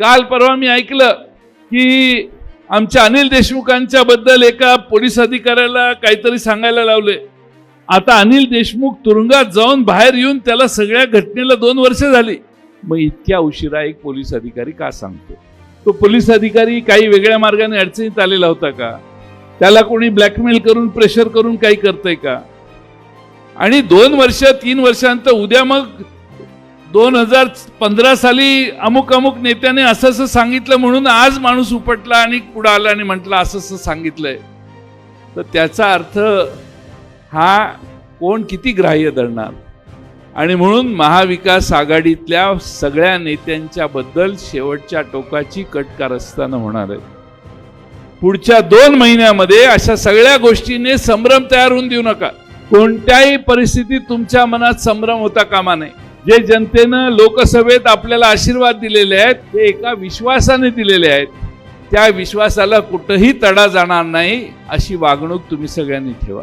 काल परवा मी ऐकलं की आमच्या अनिल देशमुखांच्या बद्दल एका पोलीस अधिकाऱ्याला काहीतरी सांगायला लावले. आता अनिल देशमुख तुरुंगात जाऊन बाहेर येऊन त्याला सगळ्या घटनेला दोन वर्ष झाली. मग इतक्या उशिरा एक पोलीस अधिकारी का सांगतो? तो पोलीस अधिकारी काही वेगळ्या मार्गाने अडचणीत आलेला होता का? त्याला कोणी ब्लॅकमेल करून प्रेशर करून काही करतंय का? आणि दोन वर्ष तीन वर्षानंतर उद्या मग दोन हजार पंधरा साली अमुक अमुक नेत्याने असं असं सांगितलं म्हणून आज माणूस उपटला आणि पुढं आला आणि म्हटलं असं असं सांगितलंय. तर त्याचा अर्थ हा कोण किती ग्राह्य धरणार? आणि म्हणून महाविकास आघाडीतल्या सगळ्या नेत्यांच्या बद्दल शेवटच्या टोकाची कटकार असताना होणार आहे पुढच्या दोन महिन्यामध्ये अशा सगळ्या गोष्टीने संभ्रम तयार होऊन देऊ नका. कोणत्याही परिस्थितीत तुमच्या मनात संभ्रम होता कामा नये. जे जनतेनं लोकसभेत आपल्याला आशीर्वाद दिलेले आहेत ते एका विश्वासाने दिलेले आहेत. त्या विश्वासाला कुठंही तडा जाणार नाही अशी वागणूक तुम्ही सगळ्यांनी ठेवा.